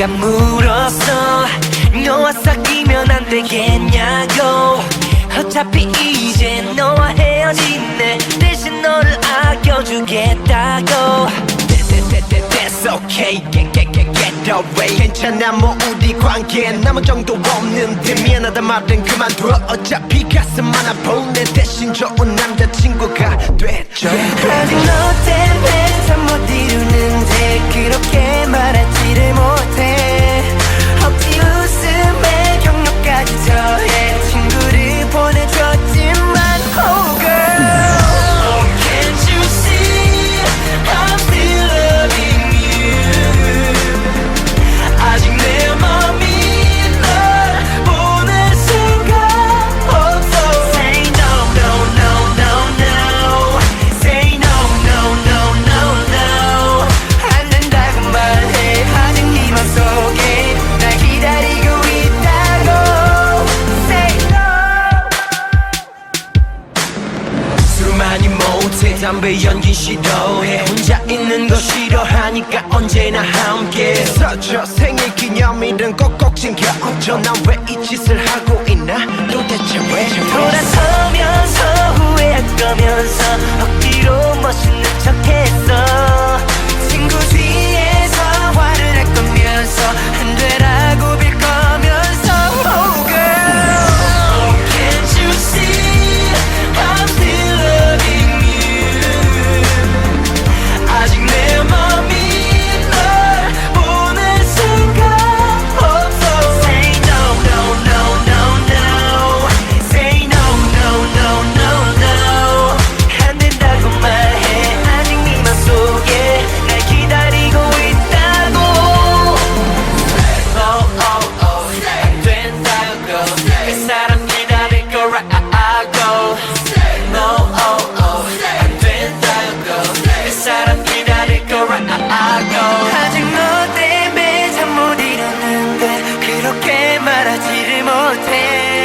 누가 물었어 너와 사귀면 안 되겠냐고. 어차피 이제 너와 헤어지네 대신 너를 아껴주겠다고. That's okay. Get get get get away. 괜찮아 뭐 우리 관계 남은 정도 없는데 미안하다 말은 그만둬. 어차피 가슴 하나 보내 대신 좋은 남자친구가 됐죠. 아직 너 때문에 술 많이 못해 담배 연기 싫어해. 혼자 있는 거 싫어하니까 언제나 함께. 서저 생일 기념일은 꼭꼭 챙겨줘 난왜이 짓을 하고 하지를 못해